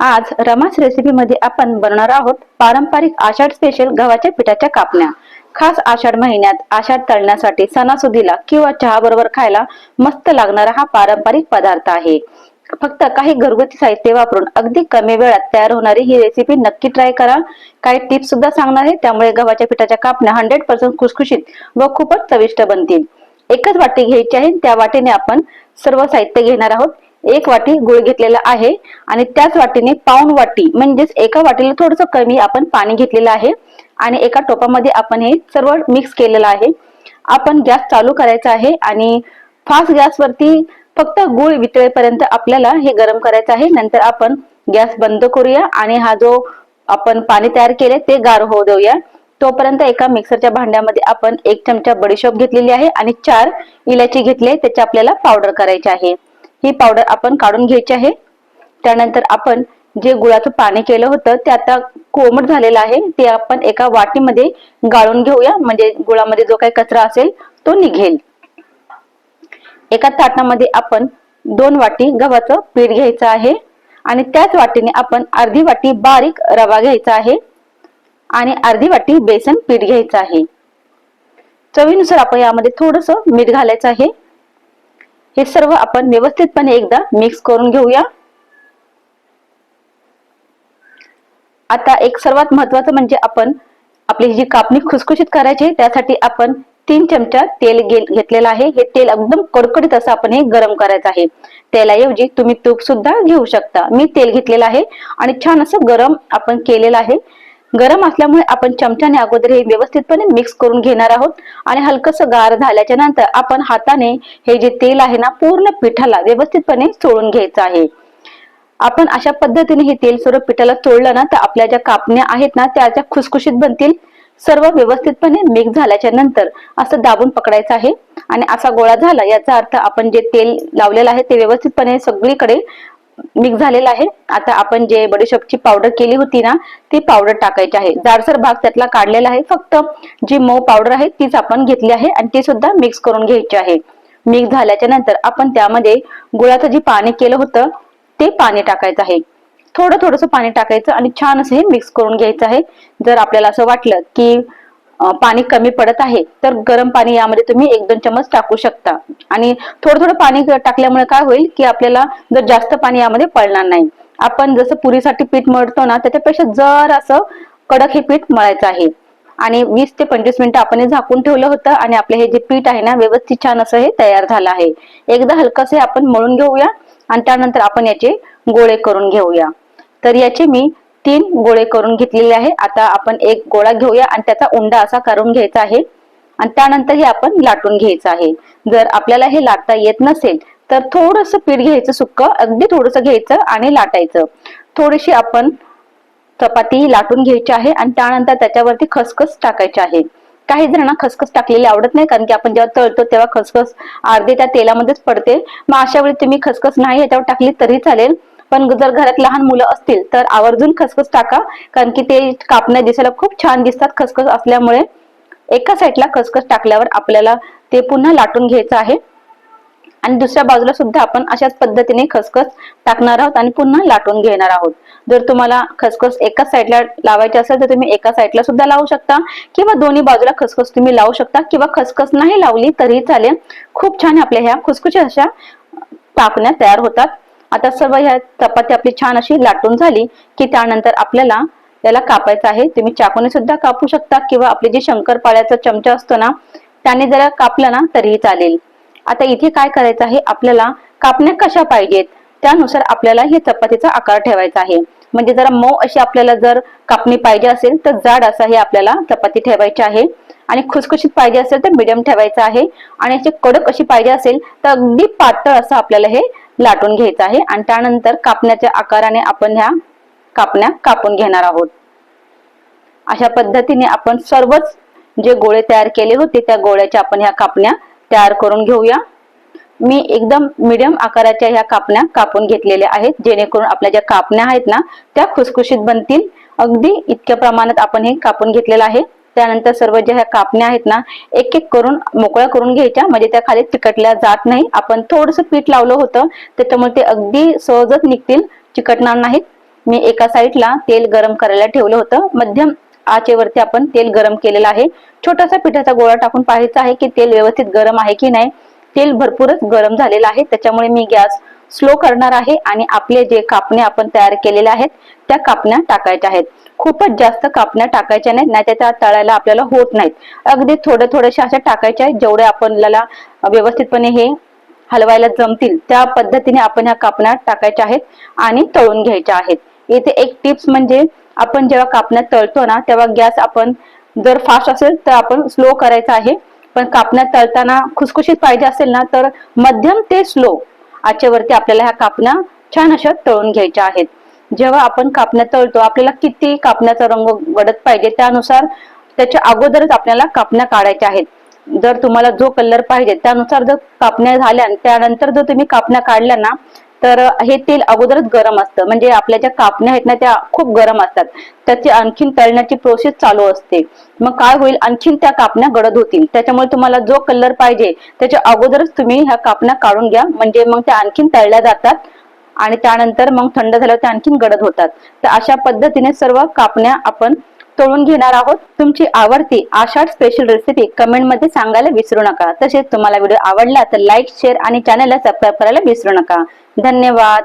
आज रमास रेसिपीमध्ये आपण बनवणार आहोत पारंपरिक आषाढ स्पेशल गव्हाच्या पिठाच्या कापण्या. खास आषाढ महिन्यात आषाढ तळण्यासाठी सणासुदीला किंवा चहा बरोबर खायला मस्त लागणारा हा पारंपरिक पदार्थ आहे. फक्त काही घरगुती साहित्य वापरून अगदी कमी वेळात तयार होणारी ही रेसिपी नक्की ट्राय करा. काही टिप्स सुद्धा सांगणार आहे त्यामुळे गव्हाच्या पिठाच्या कापण्या हंड्रेड पर्सेंट खुसखुशीत व खूपच चविष्ट बनतील. एकच वाटी घ्यायची आहे त्या वाटीने आपण सर्व साहित्य घेणार आहोत. एक वाटी गुळ घेतलेला आहे आणि त्याच वाटीने पाऊण वाटी म्हणजेच एका वाटीला थोडस कमी आपण पाणी घेतलेलं आहे आणि एका टोपामध्ये आपण हे सर्व मिक्स केलेलं आहे. आपण गॅस चालू करायचा आहे आणि फास्ट गॅसवरती फक्त गुळ वितळेपर्यंत आपल्याला हे गरम करायचं आहे. नंतर आपण गॅस बंद करूया आणि हा जो आपण पाणी तयार केले ते गार होऊ देऊया. तोपर्यंत एका मिक्सरच्या भांड्यामध्ये आपण एक चमचा बडीशोप घेतलेली आहे आणि चार इलायची घेतली त्याची आपल्याला पावडर करायची आहे. ही पावडर आपण काढून घ्यायची आहे. त्यानंतर आपण जे गुळाचं पाणी केलं होतं ते आता कोमट झालेलं आहे. ते आपण एका वाटीमध्ये गाळून घेऊया. म्हणजे गुळामध्ये जो काही कचरा असेल तो निघेल. एका ताटामध्ये आपण दोन वाटी गव्हाचं पीठ घ्यायचं आहे. आणि त्याच वाटीने आपण अर्धी वाटी बारीक रवा घ्यायचा आहे. आणि अर्धी वाटी बेसन पीठ घ्यायचं आहे. चवीनुसार आपण यामध्ये थोडस मीठ घालायचं आहे. हे सर्व आपण व्यवस्थितपणे एकदा मिक्स करून घेऊया. आता एक सर्वात महत्वाचं म्हणजे आपण आपली जी कापणी खुसखुशीत करायची त्यासाठी आपण तीन चमचा तेल घेतलेलं आहे. हे तेल एकदम कडकडीत असं आपण हे गरम करायचं आहे. तेलाऐवजी तुम्ही तूप सुद्धा घेऊ शकता. मी तेल घेतलेलं आहे आणि छान असं गरम आपण केलेलं आहे. गरम असल्यामुळे आपण चमच्याने अगोदर हे व्यवस्थितपणे मिक्स करून घेणार आहोत. आणि हलकस गार झाल्याच्यानंतर आपण हाताने हे जे तेल आहे ना पूर्ण पिठाला व्यवस्थितपणे चोळून घ्यायचं आहे. आपण अशा पद्धतीने हे तेल सर्व पिठाला चोळलं ना तर आपल्या ज्या कापण्या आहेत ना त्या ज्या खुसखुशीत बनतील सर्व व्यवस्थितपणे मिक्स झाल्याच्यानंतर असं दाबून पकडायचं आहे. आणि असा गोळा झाला याचा अर्थ आपण जे तेल लावलेलं आहे ते व्यवस्थितपणे सगळीकडे मिक्स झालेला आहे. आता आपण जे बडीशॉपची पावडर केली होती ना ती पावडर टाकायची आहे. जाडसर भाग त्यातला काढलेला आहे. फक्त जी मऊ पावडर आहे तीच आपण घेतली आहे आणि ती सुद्धा मिक्स करून घ्यायची आहे. मिक्स झाल्याच्यानंतर आपण त्यामध्ये गुळाचं जे पाणी केलं होतं ते पाणी टाकायचं आहे. थोडं थोडस पाणी टाकायचं आणि छान असं हे मिक्स करून घ्यायचं आहे. जर आपल्याला असं वाटलं की पाणी कमी पडत आहे तर गरम पाणी यामध्ये तुम्ही एक दोन चमच टाकू शकता. आणि थोडं थोडं पाणी टाकल्यामुळे काय होईल की आपल्याला जर जास्त पाणी यामध्ये पडणार नाही. आपण जसं पुरीसाठी पीठ मळतो ना त्याच्यापेक्षा जर असं कडक हे पीठ मळायचं आहे. आणि वीस ते पंचवीस मिनिटं आपण हे झाकून ठेवलं होतं आणि आपलं हे जे पीठ आहे ना व्यवस्थित छान असं हे तयार झालं आहे. एकदा हलकसे आपण मळून घेऊया आणि त्यानंतर आपण याचे गोळे करून घेऊया. तर याचे मी तीन गोळे करून घेतलेले आहे आता आपण एक गोळा घेऊया आणि त्याचा उंडा असा करून घ्यायचा आहे. आणि त्यानंतर हे आपण लाटून घ्यायचं आहे. जर आपल्याला हे लाटता येत नसेल तर थोडस पीठ घ्यायचं सुक्क अगदी थोडस घ्यायचं आणि लाटायचं. थोडीशी आपण चपाती लाटून घ्यायची आहे आणि त्यानंतर त्याच्यावरती खसखस टाकायची आहे. काही जणांना खसखस टाकलेली आवडत नाही कारण की आपण जेव्हा तळतो तेव्हा खसखस अर्धे त्या तेलामध्येच पडते. मग अशा वेळी तुम्ही खसखस नाही याच्यावर टाकली तरी चालेल. पण जर घरात लहान मुलं असतील तर आवर्जून खसखस टाका कारण की ते कापण्या दिसायला खूप छान दिसतात. खसखस असल्यामुळे एका साईडला खसखस टाकल्यावर आपल्याला ते पुन्हा लाटून घ्यायचं आहे. आणि दुसऱ्या बाजूला सुद्धा आपण अशाच पद्धतीने खसखस टाकणार आहोत आणि पुन्हा लाटून घेणार आहोत. जर तुम्हाला खसखस एकाच साईडला लावायची असेल तर तुम्ही एका साईडला सुद्धा लावू शकता. किंवा दोन्ही बाजूला खसखस तुम्ही लावू शकता किंवा खसखस नाही लावली तरी चालेल. खूप छान आपल्या ह्या खुसखुशी अशा टाकण्या तयार होतात. आता सर्व ह्या चपाती आपली छान अशी लाटून झाली की त्यानंतर आपल्याला याला कापायचं आहे. तुम्ही चाकूने सुद्धा कापू शकता किंवा आपले जे शंकरपाळ्याचा चमचा असतो ना त्याने जरा कापलं ना तरीही चालेल. आता इथे काय करायचं आहे? आपल्याला कापण्या कशा पाहिजेत? त्यानुसार आपल्याला हे चपातीचा आकार ठेवायचा आहे. म्हणजे जरा मऊ अशी आपल्याला जर कापणी पाहिजे असेल तर जाड असा हे आपल्याला चपाती ठेवायची आहे. आणि खुसखुशीत पाहिजे असेल तर मिडियम ठेवायचं आहे. आणि अशी कडक अशी पाहिजे असेल तर अगदी पातळ असं आपल्याला हे लाटून घ्यायचं आहे आणि त्यानंतर कापण्याच्या आकाराने आपण ह्या कापण्या कापून घेणार आहोत. अशा पद्धतीने आपण सर्वच जे गोळे तयार केले होते त्या गोळ्याच्या आपण ह्या कापण्या तयार करून घेऊया. मी एकदम मिडियम आकाराच्या ह्या कापण्या कापून घेतलेल्या आहेत जेणेकरून आपल्या ज्या कापण्या आहेत ना त्या खुसखुशीत बनतील. अगदी इतक्या प्रमाणात आपण हे कापून घेतलेलं आहे. त्यानंतर सर्व ज्या ह्या कापण्या आहेत ना एक एक करून मोकळ्या करून घ्यायच्या. म्हणजे त्या खाली चिकटल्या जात नाही. आपण थोडस पीठ लावलं होतं. त्याच्यामुळे ते अगदी सहजच निघतील. चिकटणार नाहीत. मी एका साईडला तेल गरम करायला ठेवलं होतं. मध्यम आचेवरती आपण तेल गरम केलेलं आहे. छोटासा पिठाचा गोळा टाकून पाहायचा आहे की तेल व्यवस्थित गरम आहे की नाही. तेल भरपूरच गरम झालेलं आहे. त्याच्यामुळे मी गॅस स्लो करणार आहे आणि आपले जे कापणे आपण तयार केलेले आहेत त्या कापण्या टाकायच्या आहेत. खूपच जास्त कापण्या टाकायच्या नाहीत नाही त्या तळायला आपल्याला होत नाहीत. अगदी थोड्या थोड्याशा अशा टाकायच्या आहेत जेवढे आपल्याला व्यवस्थितपणे हे हलवायला जमतील त्या पद्धतीने आपण ह्या कापण्या टाकायच्या आहेत आणि तळून घ्यायच्या आहेत. इथे एक टिप्स म्हणजे आपण जेव्हा कापण्या तळतो ना तेव्हा गॅस आपण जर फास्ट असेल तर आपण स्लो करायचा आहे. पण कापण्या तळताना खुसखुशीत पाहिजे असेल ना तर मध्यम ते स्लो. आचेवरती आपल्याला ह्या कापण्या छान अशा तळून घ्यायच्या आहेत. जेव्हा आपण कापण्या तळतो आपल्याला किती कापण्याचा रंग वडत पाहिजे त्यानुसार त्याच्या अगोदरच आपल्याला कापण्या काढायच्या आहेत. जर तुम्हाला जो कलर पाहिजे त्यानुसार जर कापण्या झाल्या त्यानंतर जर तुम्ही कापण्या काढल्या ना तर हे तेल अगोदरच गरम असतं. म्हणजे आपल्या ज्या कापण्या आहेत ना त्या खूप गरम असतात. त्याची आणखीन तळण्याची प्रोसेस चालू असते. मग काय होईल? आणखीन त्या कापण्या गडद होतील. त्याच्यामुळे तुम्हाला जो कलर पाहिजे त्याच्या अगोदरच तुम्ही ह्या कापण्या काढून घ्या. म्हणजे मग त्या आणखीन तळल्या जातात आणि त्यानंतर मग थंड झाल्यावर त्या आणखीन गडद होतात. तर अशा पद्धतीने सर्व कापण्या आपण तळून घेणार आहोत. तुमची आवडती आषाढ स्पेशल रेसिपी कमेंटमध्ये सांगायला विसरू नका. तसेच तुम्हाला व्हिडिओ आवडला तर लाईक शेअर आणि चॅनलला सबस्क्राईब करायला विसरू नका. धन्यवाद.